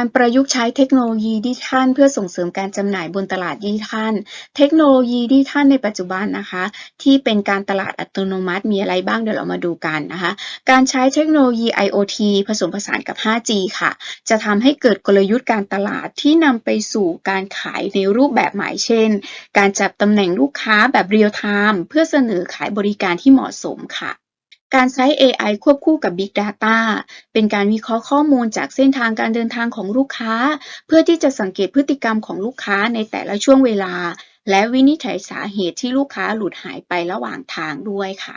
การประยุกต์ใช้เทคโนโลยีดิจิทัลเพื่อส่งเสริมการจำหน่ายบนตลาดดิจิทัล เทคโนโลยีดิจิทัลในปัจจุบันนะคะ ที่เป็นการตลาดอัตโนมัติมีอะไรบ้างเดี๋ยวเรามาดูกันนะคะ การใช้เทคโนโลยี IoT ผสมผสานกับ 5G ค่ะ จะทำให้เกิดกลยุทธ์การตลาดที่นำไปสู่การขายในรูปแบบใหม่เช่น การจับตำแหน่งลูกค้าแบบเรียลไทม์เพื่อเสนอขายบริการที่เหมาะสมค่ะ การใช้ AI ควบคู่กับ Big Data เป็นการวิเคราะห์ข้อมูลจากเส้นทางการเดินทางของลูกค้า เพื่อที่จะสังเกตพฤติกรรมของลูกค้าในแต่ละช่วงเวลา และวินิจฉัยสาเหตุที่ลูกค้าหลุดหายไประหว่างทางด้วยค่ะ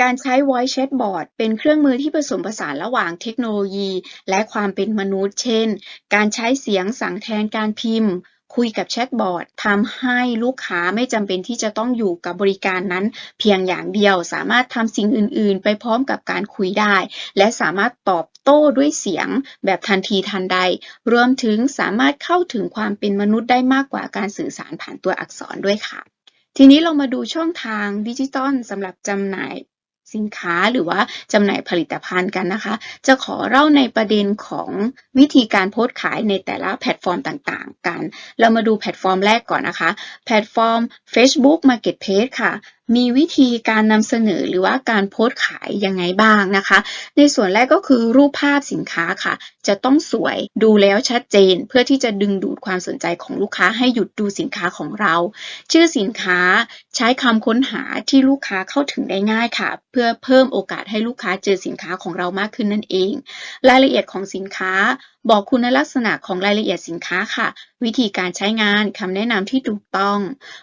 การใช้ Voice Chatbot เป็นเครื่องมือที่ผสมผสานระหว่างเทคโนโลยี และความเป็นมนุษย์ เช่น การใช้เสียงสั่งแทนการพิมพ์ คุยกับแชทบอททำให้ลูกค้าไม่จำเป็นที่จะต้องอยู่กับบริการนั้น เพียงอย่างเดียว สามารถทำสิ่งอื่น ๆ ไปพร้อมกับการคุยได้ และสามารถตอบโต้ด้วยเสียงแบบทันทีทันใด รวมถึงสามารถเข้าถึงความเป็นมนุษย์ได้มากกว่าการสื่อสารผ่านตัวอักษรด้วยค่ะ ทีนี้เรามาดูช่องทางดิจิตอลสำหรับจำหน่าย สินค้าหรือว่าจำหน่ายผลิตภัณฑ์กันนะคะ จะขอเล่าในประเด็นของวิธีการโพสต์ขายในแต่ละแพลตฟอร์มต่างๆ กัน เรามาดูแพลตฟอร์มแรกก่อนนะคะ แพลตฟอร์ม Facebook Marketplace ค่ะ มีวิธีการนำเสนอหรือว่าการโพสต์ขายยังไงบ้างนะคะ ในส่วนแรกก็คือรูปภาพสินค้าค่ะ จะต้องสวยดูแล้วชัดเจน เพื่อที่จะดึงดูดความสนใจของลูกค้าให้หยุดดูสินค้าของเรา ชื่อสินค้าใช้คำค้นหาที่ลูกค้าเข้าถึงได้ง่ายค่ะ เพื่อเพิ่มโอกาสให้ลูกค้าเจอสินค้าของเรามากขึ้นนั่นเอง รายละเอียดของสินค้า บอกคุณลักษณะของรายละเอียดสินค้าค่ะ วิธีการใช้งานคำแนะนำที่ถูกต้อง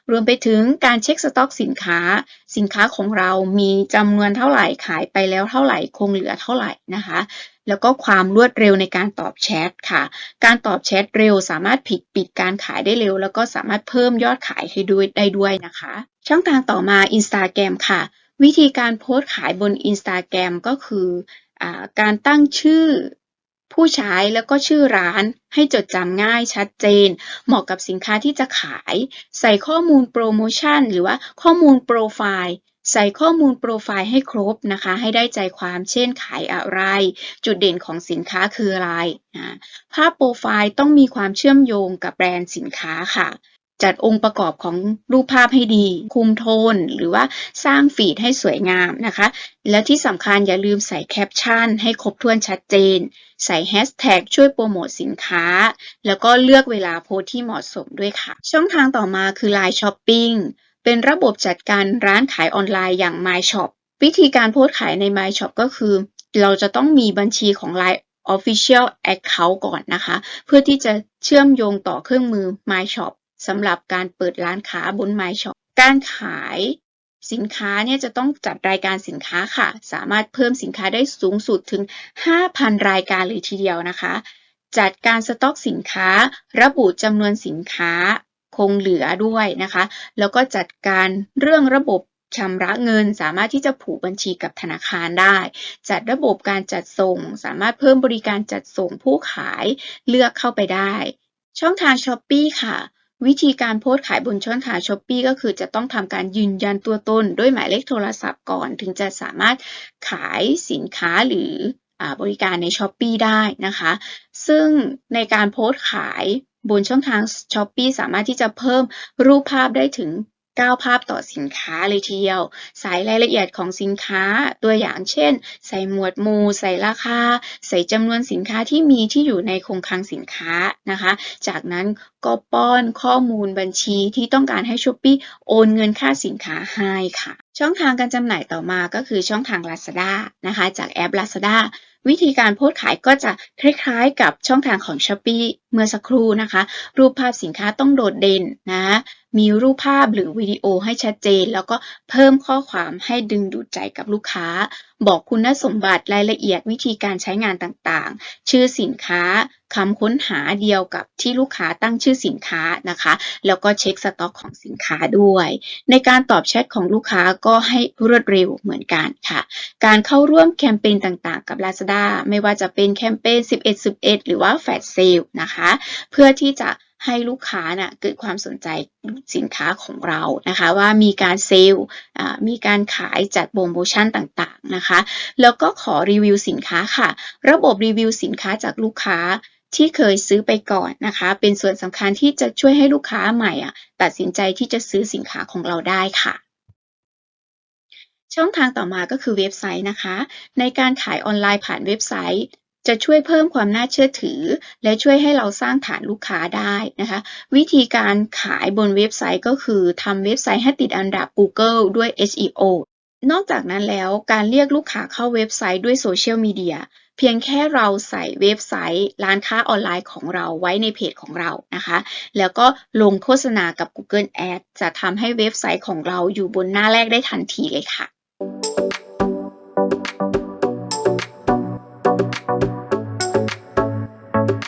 รวมไปถึงการเช็คสต็อกสินค้า สินค้าของเรามีจำนวนเท่าไหร่ขายไปแล้วเท่าไหร่คงเหลือเท่าไหร่นะคะ แล้วก็ความรวดเร็วในการตอบแชทค่ะ การตอบแชทเร็วสามารถผิดปิดการขายได้เร็ว แล้วก็สามารถเพิ่มยอดขายให้ด้วยได้ด้วยนะคะ ช่องทางต่อมา Instagram ค่ะ วิธีการโพสต์ขายบน Instagram ก็คืออการตั้งชื่อ ผู้ใช้แล้วก็ชื่อร้านให้จดจำง่ายชัดเจน เหมาะกับสินค้าที่จะขาย ใส่ข้อมูลโปรโมชั่น หรือว่าข้อมูลโปรไฟล์ใส่ข้อมูลโปรไฟล์ให้ครบนะคะ ให้ได้ใจความเช่นขายอะไร จุดเด่นของสินค้าคืออะไรนะภาพโปรไฟล์ต้องมีความเชื่อมโยงกับแบรนด์สินค้าค่ะ จัดองค์ประกอบของรูปภาพให้ดี คุมโทน หรือว่าสร้างฟีดให้สวยงามนะคะ และที่สำคัญอย่าลืมใส่แคปชั่นให้ครบถ้วนชัดเจน ใส่แฮชแท็กช่วยโปรโมทสินค้า แล้วก็เลือกเวลาโพสที่เหมาะสมด้วยค่ะ ช่องทางต่อมาคือ Line Shopping เป็นระบบจัดการร้านขายออนไลน์อย่าง My Shop วิธีการโพสขายใน My Shop ก็คือ เราจะต้องมีบัญชีของ Line Official Account ก่อนนะคะ เพื่อที่จะเชื่อมโยงต่อเครื่องมือ My Shop สำหรับการเปิดร้านค้าบน My Shop การขายสินค้าเนี่ยจะต้องจัดรายการสินค้าค่ะ สามารถเพิ่มสินค้าได้สูงสุดถึง 5,000 รายการเลยทีเดียวนะคะ จัดการสต็อกสินค้า ระบุจำนวนสินค้าคงเหลือด้วยนะคะ แล้วก็จัดการเรื่องระบบชำระเงินสามารถที่จะผูกบัญชีกับธนาคารได้ จัดระบบการจัดส่ง สามารถเพิ่มบริการจัดส่งผู้ขายเลือกเข้าไปได้ ช่องทาง s h อ p e e ค่ะ วิธีการโพสต์ขายบนช่องทางช้อปปีก็คือจะต้องทำการยืนยันตัวตนด้วยหมายเลขโทรศัพท์ก่อน ถึงจะสามารถขายสินค้าหรืออบริการในช้อปปีได้นะคะ ซึ่งในการโพสต์ขายบนช่องทางช้อปปีสามารถที่จะเพิ่มรูปภาพได้ถึง 9 ภาพต่อสินค้าเลยทีเดียว ใส่รายละเอียดของสินค้าตัวอย่างเช่น ใส่หมวดหมู่ ใส่ราคา ใส่จำนวนสินค้าที่มีที่อยู่ในคงคลังสินค้านะคะ จากนั้นก็ป้อนข้อมูลบัญชีที่ต้องการให้ Shopee โอนเงินค่าสินค้าให้ค่ะ ช่องทางการจำหน่ายต่อมาก็คือช่องทาง Lazada นะคะ จากแอป Lazada วิธีการโพสต์ขายก็จะคล้ายๆ กับช่องทางของ Shopee เมื่อสักครู่นะคะ รูปภาพสินค้าต้องโดดเด่นนะ มีรูปภาพหรือวิดีโอให้ชัดเจน แล้วก็เพิ่มข้อความให้ดึงดูดใจกับลูกค้า บอกคุณสมบัติรายละเอียดวิธีการใช้งานต่างๆ ชื่อสินค้าคำค้นหาเดียวกับที่ลูกค้าตั้งชื่อสินค้านะคะ แล้วก็เช็คสต็อกของสินค้าด้วย ในการตอบแชทของลูกค้าก็ให้รวดเร็วเหมือนกันค่ะ การเข้าร่วมแคมเปญต่างๆ กับ Lazada ไม่ว่าจะเป็นแคมเปญ11-11 หรือว่า Flash Sale นะคะเพื่อที่จะให้ลูกค้านะ่ะเกิดความสนใจสินค้าของเรานะคะ ว่ามีการเซลล์มีการขายจัดโปรโมชั่นต่างๆนะคะ แล้วก็ขอรีวิวสินค้าค่ะ ระบบรีวิวสินค้าจากลูกค้าที่เคยซื้อไปก่อนนะคะ เป็นส่วนสำคัญที่จะช่วยให้ลูกค้าใหม่อะตัดสินใจที่จะซื้อสินค้าของเราได้ค่ะช่องทางต่อมาก็คือเว็บไซต์นะคะ ในการขายออนไลน์ผ่านเว็บไซต์ จะช่วยเพิ่มความน่าเชื่อถือ และช่วยให้เราสร้างฐานลูกค้าได้นะคะ วิธีการขายบนเว็บไซต์ก็คือทำเว็บไซต์ให้ติดอันดับ Google ด้วย SEO นอกจากนั้นแล้วการเรียกลูกค้าเข้าเว็บไซต์ด้วยโซเชียลมีเดียเพียงแค่เราใส่เว็บไซต์ ร้านค้าออนไลน์ของเราไว้ในเพจของเรานะคะ แล้วก็ลงโฆษณากับ Google Ads จะทำให้เว็บไซต์ของเราอยู่บนหน้าแรกได้ทันทีเลยค่ะ